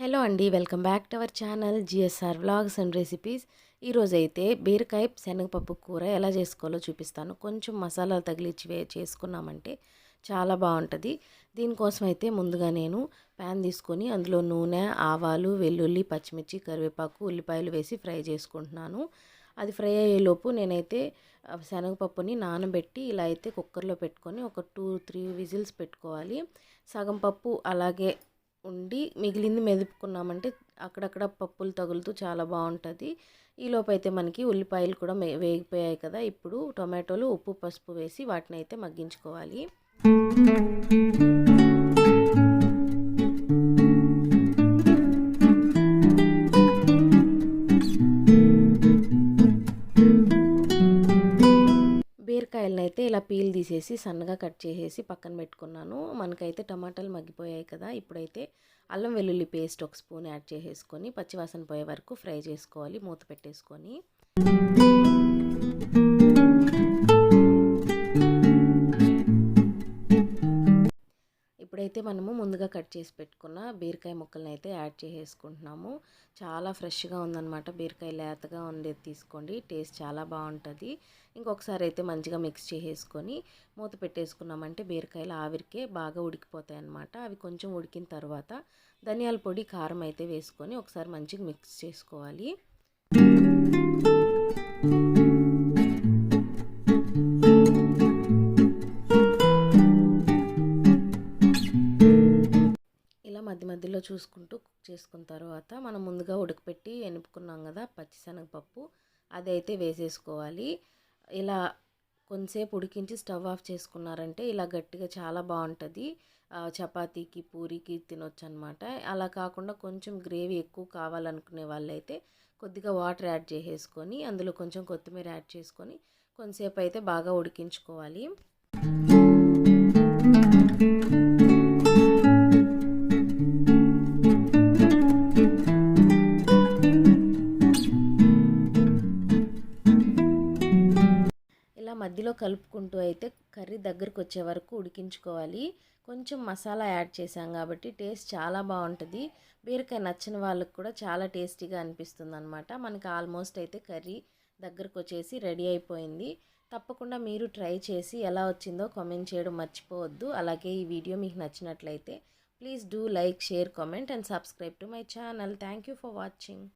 Hello అండి welcome back to our channel GSR vlogs and recipes. ఈరోజైతే బీరకాయ శనగపప్పు కూర ఎలా చేసుకోవాలో చూపిస్తాను. కొంచెం మసాలాలు తగిలిచ్చి చేసుకున్నామంటే చాలా బాగుంటుంది. దీనికోసం అయితే ముందుగా నేను ప్యాన్ తీసుకొని అందులో నూనె ఆవాలు వెల్లుల్లి పచ్చిమిర్చి కరివేపాకు ఉల్లిపాయలు వేసి ఫ్రై చేసుకుంటున్నాను. అది ఫ్రై అయ్యేలోపు నేనైతే శనగపప్పుని నానబెట్టి ఇలా అయితే కుక్కర్లో పెట్టుకొని ఒక టూ త్రీ విజిల్స్ పెట్టుకోవాలి. సగం పప్పు అలాగే ఉండి మిగిలింది మెదుపుకున్నామంటే అక్కడక్కడ పప్పులు తగులుతూ చాలా బాగుంటుంది. ఈలోపు అయితే మనకి ఉల్లిపాయలు కూడా వేగిపోయాయి కదా. ఇప్పుడు టొమాటోలు ఉప్పు పసుపు వేసి వాటిని అయితే మగ్గించుకోవాలి. బీరకాయలను అయితే ఇలా పీల్ తీసేసి సన్నగా కట్ చేసేసి పక్కన పెట్టుకున్నాను. మనకైతే టమాటాలు మగ్గిపోయాయి కదా ఇప్పుడైతే అల్లం వెల్లుల్లి పేస్ట్ ఒక స్పూన్ యాడ్ చేసేసుకొని పచ్చివాసన పోయే వరకు ఫ్రై చేసుకోవాలి మూత పెట్టేసుకొని. అయితే మనము ముందుగా కట్ చేసి పెట్టుకున్న బీరకాయ ముక్కల్ని అయితే యాడ్ చేసేసుకుంటున్నాము. చాలా ఫ్రెష్గా ఉందన్నమాట. బీరకాయ లేతగా ఉండేది తీసుకోండి. టేస్ట్ చాలా బాగుంటుంది. ఇంకొకసారి అయితే మంచిగా మిక్స్ చేసేసుకొని మూత పెట్టేసుకున్నామంటే బీరకాయలు ఆవిరికే బాగా ఉడికిపోతాయి అన్నమాట. అవి కొంచెం ఉడికిన తర్వాత ధనియాల పొడి కారం అయితే వేసుకొని ఒకసారి మంచిగా మిక్స్ చేసుకోవాలి. మధ్యలో చూసుకుంటూ కుక్ చేసుకున్న తర్వాత మనం ముందుగా ఉడకపెట్టి ఎనుపుకున్నాం కదా పచ్చిశనగపప్పు అది అయితే వేసేసుకోవాలి. ఇలా కొంతసేపు ఉడికించి స్టవ్ ఆఫ్ చేసుకున్నారంటే ఇలా గట్టిగా చాలా బాగుంటుంది. చపాతీకి పూరికి తినొచ్చు అనమాట అలా కాకుండా కొంచెం గ్రేవీ ఎక్కువ కావాలనుకునే వాళ్ళైతే కొద్దిగా వాటర్ యాడ్ చేసేసుకొని అందులో కొంచెం కొత్తిమీర యాడ్ చేసుకొని కొంతసేపు అయితే బాగా ఉడికించుకోవాలి. మధ్యలో కలుపుకుంటూ అయితే కర్రీ దగ్గరకు వచ్చే వరకు ఉడికించుకోవాలి. కొంచెం మసాలా యాడ్ చేసాం కాబట్టి టేస్ట్ చాలా బాగుంటుంది. బీరకాయ నచ్చిన వాళ్ళకి కూడా చాలా టేస్టీగా అనిపిస్తుంది అనమాట మనకి ఆల్మోస్ట్ అయితే కర్రీ దగ్గరకు వచ్చేసి రెడీ అయిపోయింది. తప్పకుండా మీరు ట్రై చేసి ఎలా వచ్చిందో కామెంట్ చేయడం మర్చిపోవద్దు. అలాగే ఈ వీడియో మీకు నచ్చినట్లయితే please do like share comment and subscribe to my channel. Thank you for watching.